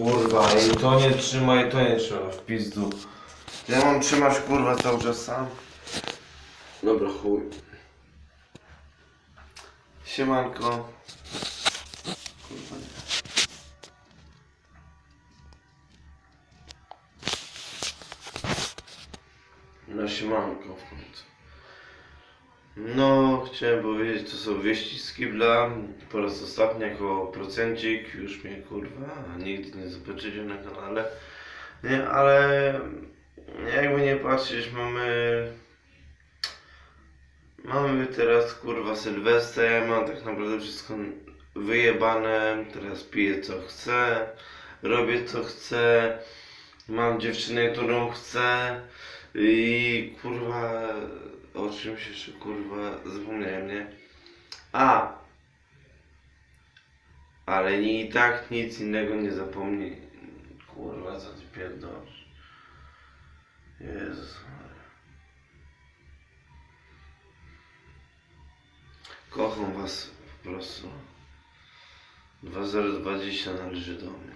kurwa, i to nie trzyma, i to nie trzyma, w pizdu. Ja mam trzymać kurwa cały czas sam. Dobra, chuj. Siemanko. Kurwa nie. No siemanko w końcu. No, chciałem powiedzieć, to są wieści z kibla. Po raz ostatni jako procencik, już mnie kurwa nigdy nie zobaczycie na kanale. Nie, ale jakby nie patrzeć, mamy... Mamy teraz kurwa Sylwestrę, ja mam tak naprawdę wszystko wyjebane, teraz piję co chcę, robię co chcę, mam dziewczynę, którą chcę i kurwa o czymś jeszcze kurwa zapomniałem, nie? A! Ale i tak nic innego nie zapomnij. Kurwa, co ty pierdolisz? Jezus. Kocham was po prostu. 2020 należy do mnie.